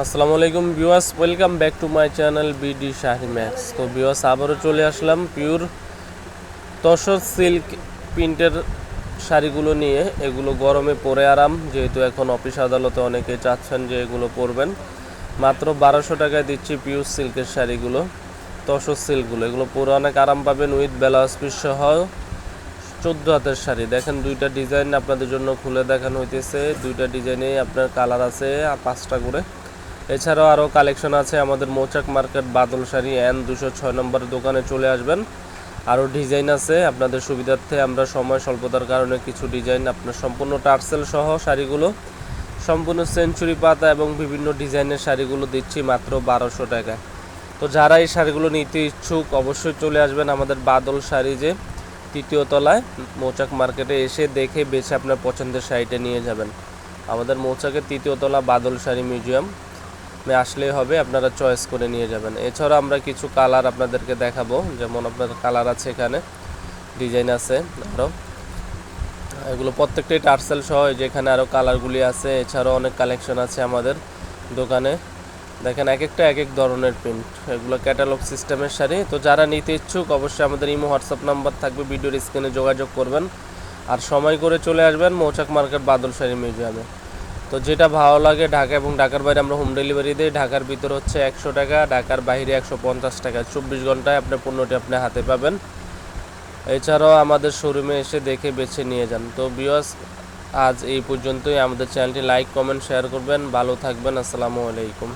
আসসালামু আলাইকুম viewers, welcome back to my channel BD Shahi max. তো ভিউয়ার্স, আবারও চলে আসলাম পিওর তসর সিল্ক প্রিন্টের শাড়িগুলো নিয়ে। এগুলো গরমে পরে আরাম, যেহেতু এখন অফিস আদালতে অনেকে চাচ্ছেন যে এগুলো পরবেন। মাত্র বারোশো টাকায় দিচ্ছি পিওর সিল্কের শাড়িগুলো, তসর সিল্কগুলো। এগুলো পরে অনেক আরাম পাবেন উইথ ব্লাউজ পিস সহ। চোদ্দ হাতের শাড়ি। দেখেন, দুইটা ডিজাইন আপনাদের জন্য খুলে দেখানো হইতেছে। দুইটা ডিজাইনে আপনার কালার আছে পাঁচটা করে এছাড়াও আরও কালেকশন আছে, আমাদের মৌচাক মার্কেট বাদল শাড়ি এন দুশো ছয় নম্বর দোকানে চলে আসবেন। আরও ডিজাইন আছে, আপনাদের সুবিধার্থে আমরা সময় স্বল্পতার কারণে কিছু ডিজাইন আপনার সম্পূর্ণ টার্সেল সহ শাড়িগুলো, সম্পূর্ণ সেঞ্চুরি পাতা এবং বিভিন্ন ডিজাইনের শাড়িগুলো দিচ্ছি মাত্র বারোশো টাকায়। তো যারা এই শাড়িগুলো নিতে ইচ্ছুক অবশ্যই চলে আসবেন আমাদের বাদল শাড়ি যে তৃতীয় তলায়, মৌচাক মার্কেটে এসে দেখে বেছে আপনার পছন্দের শাড়িটা নিয়ে যাবেন। আমাদের মৌচাকের তৃতীয় তলা বাদল শাড়ি মিউজিয়াম। মে আসলেই হবে, আপনারা চয়েস করে নিয়ে যাবেন। এছাড়া আমরা কিছু কালার আপনাদেরকে দেখাবো, যেমন আপনার কালার আছে এখানে ডিজাইন আছে আরও এগুলো প্রত্যেকটাই টার্সেল সহ, এই যে এখানে আরও কালারগুলি আছে, এছাড়াও অনেক কালেকশন আছে আমাদের দোকানে। দেখেন এক একটা এক এক ধরনের প্রিন্ট এগুলো ক্যাটালগ সিস্টেমের শাড়ি। তো যারা নিতে ইচ্ছুক, অবশ্যই আমাদের ইমো হোয়াটসঅ্যাপ নাম্বার থাকবে, ভিডিওর স্ক্রিনে যোগাযোগ করবেন। আর সময় করে চলে আসবেন, মৌচাক মার্কেট বাদল শাড়ি মিউজিয়ামে তো যেটা ভালো লাগে, ঢাকা এবং ঢাকার বাইরে আমরা হোম ডেলিভারি দিই। ঢাকার ভিতর হচ্ছে একশো টাকা, ঢাকার বাইরে একশো পঞ্চাশ টাকা। চব্বিশ ঘন্টায় আপনি পণ্যটি আপনি হাতে পাবেন। এছাড়াও আমাদের শোরুমে এসে দেখে বেছে নিয়ে যান। তো বিয়স আজ এই পর্যন্তই। আমাদের চ্যানেলটি লাইক কমেন্ট শেয়ার করবেন। ভালো থাকবেন। আসসালামু আলাইকুম।